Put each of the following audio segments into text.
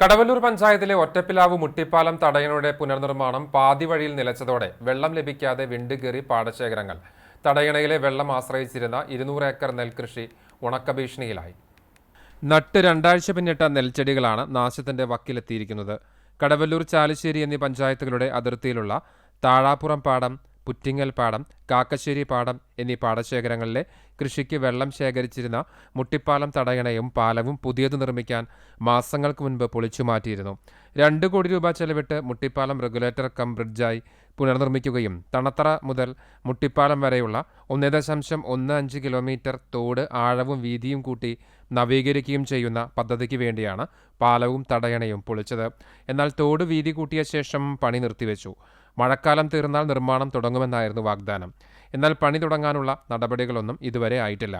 കടവല്ലൂർ പഞ്ചായത്തിലെ ഒറ്റപ്പിലാവ് മുട്ടിപ്പാലം തടയണയുടെ പുനർനിർമ്മാണം പാതിവഴിയിൽ നിലച്ചതോടെ വെള്ളം ലഭിക്കാതെ വിണ്ടുകേറി പാടശേഖരങ്ങൾ. തടയണയിലെ വെള്ളം ആശ്രയിച്ചിരുന്ന ഇരുന്നൂറ് ഏക്കർ നെൽകൃഷി ഉണക്കഭീഷണിയിലായി. നട്ട് രണ്ടാഴ്ച പിന്നിട്ട നെൽച്ചെടികളാണ് നാശത്തിന്റെ വക്കിലെത്തിയിരിക്കുന്നത്. കടവല്ലൂർ ചാലിശ്ശേരി എന്നീ പഞ്ചായത്തുകളുടെ അതിർത്തിയിലുള്ള താഴാപ്പുറം പാടം പുറ്റിങ്ങൽ പാടം കാക്കശ്ശേരി പാടം എന്നീ പാടശേഖരങ്ങളിലെ കൃഷിക്ക് വെള്ളം ശേഖരിച്ചിരുന്ന മുട്ടിപ്പാലം തടയണയും പാലവും പുതിയത് നിർമ്മിക്കാൻ മാസങ്ങൾക്ക് മുൻപ് പൊളിച്ചു മാറ്റിയിരുന്നു രണ്ട് കോടി രൂപ ചെലവിട്ട് മുട്ടിപ്പാലം റെഗുലേറ്റർ കം ബ്രിഡ്ജായി പുനർനിർമ്മിക്കുകയും തണത്തറ മുതൽ മുട്ടിപ്പാലം വരെയുള്ള ഒന്ന് ദശാംശം ഒന്ന് അഞ്ച് കിലോമീറ്റർ തോട് ആഴവും വീതിയും കൂട്ടി നവീകരിക്കുകയും ചെയ്യുന്ന പദ്ധതിക്ക് വേണ്ടിയാണ് പാലവും തടയണയും പൊളിച്ചത്. എന്നാൽ തോട് വീതി കൂട്ടിയ ശേഷം പണി നിർത്തിവെച്ചു. മഴക്കാലം തീർന്നാൽ നിർമ്മാണം തുടങ്ങുമെന്നായിരുന്നു വാഗ്ദാനം. എന്നാൽ പണി തുടങ്ങാനുള്ള നടപടികളൊന്നും ഇതുവരെ ആയിട്ടില്ല.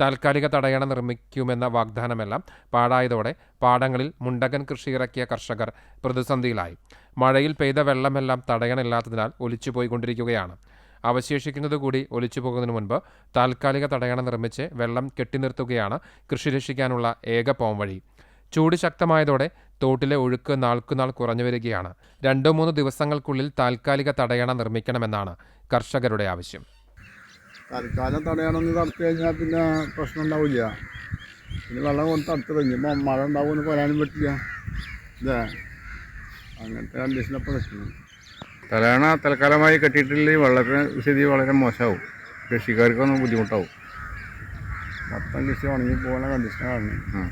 താൽക്കാലിക തടയണ നിർമ്മിക്കുമെന്ന വാഗ്ദാനമെല്ലാം പാടായതോടെ പാടങ്ങളിൽ മുണ്ടകൻ കൃഷി ഇറക്കിയ കർഷകർ പ്രതിസന്ധിയിലായി. മഴയിൽ പെയ്ത വെള്ളമെല്ലാം തടയണയില്ലാത്തതിനാൽ ഒലിച്ചുപോയിക്കൊണ്ടിരിക്കുകയാണ്. അവശേഷിക്കുന്നത് കൂടി ഒലിച്ചു പോകുന്നതിന് മുൻപ് താൽക്കാലിക തടയണ നിർമ്മിച്ച് വെള്ളം കെട്ടിനിർത്തുകയാണ് കൃഷി രക്ഷിക്കാനുള്ള ഏക പോംവഴി. ചൂട് ശക്തമായതോടെ തോട്ടിലെ ഒഴുക്ക് നാൾക്കുനാൾ കുറഞ്ഞു വരികയാണ്. രണ്ടോ മൂന്ന് ദിവസങ്ങൾക്കുള്ളിൽ താൽക്കാലിക തടയണ നിർമ്മിക്കണമെന്നാണ് കർഷകരുടെ ആവശ്യം. തൽക്കാലം തടയണമെന്ന് തടുത്തു കഴിഞ്ഞാൽ പിന്നെ പ്രശ്നം ഉണ്ടാവില്ല പിന്നെ വെള്ളം കൊണ്ട് തടുത്ത് കഴിഞ്ഞപ്പോൾ മഴ ഉണ്ടാവുമെന്ന് പറയാനും പറ്റില്ല. ഇല്ലേ അങ്ങനത്തെ കണ്ടീഷനപ്പോൾ പ്രശ്നം. തലയണ തൽക്കാലമായി കെട്ടിയിട്ടില്ലെങ്കിൽ വെള്ളത്തിന് സ്ഥിതി വളരെ മോശമാവും. കൃഷിക്കാർക്കൊന്നും ബുദ്ധിമുട്ടാവും. മൊത്തം കൃഷി ഉണങ്ങി പോകുന്ന കണ്ടീഷനാണ് ആ